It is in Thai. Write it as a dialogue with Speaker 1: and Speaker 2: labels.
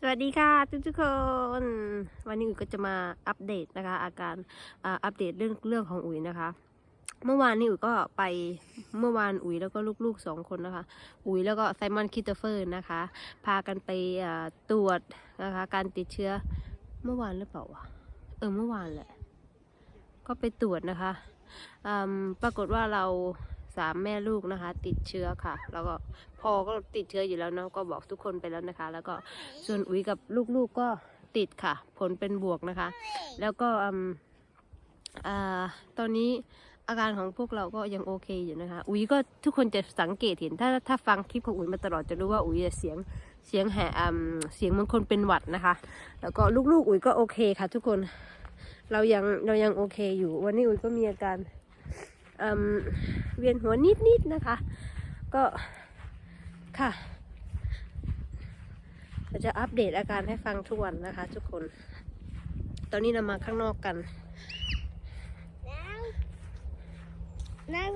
Speaker 1: สวัสดีค่ะทุกทุกคน วันนี้อุ๋ยก็จะมาอัปเดตนะคะ อาการอัปเดตเรื่องเรื่องของอุ๋ยนะคะ เมื่อวานนี้อุ๋ยก็ไปเมื่อวานอุ๋ยแล้วก็ลูกๆสองคนนะคะ อุ๋ยแล้วก็ไซมอนคิตเฟอร์นะคะ พากันไปตรวจนะคะ การติดเชื้อเมื่อวานหรือเปล่าวะเออเมื่อวานแหละ ก็ไปตรวจนะคะปรากฏว่าเรา สามแม่ลูกนะคะ ติดเชื้อค่ะ แล้วก็พ่อก็ติดเชื้ออยู่แล้วเนาะก็บอกทุกคนไปแล้วนะคะ แล้วก็ส่วนอุ๋ยกับลูกๆก็ติดค่ะ ผลเป็นบวกนะคะ แล้วก็อ่าตอนนี้อาการของพวกเราก็ยังโอเคอยู่นะคะ อุ๋ยก็ทุกคนจะสังเกตเห็น ถ้าถ้าฟังคลิปของอุ๋ยมาตลอดจะรู้ว่าอุ๋ยเสียงเสียงแหอืมเสียงเหมันคนเป็นหวัดนะคะ แล้วก็ลูกๆ อุ๋ยก็โอเคค่ะ ทุกคน เรายังเรายังโอเคอยู่ วันนี้อุ๋ยก็มีอาการ เวียนหัวนิดๆนะคะ ก็ค่ะเราจะอัปเดตอาการให้ฟังทุกวันนะคะ ทุกคน ตอนนี้เรามาข้างนอกกัน
Speaker 2: นั่ง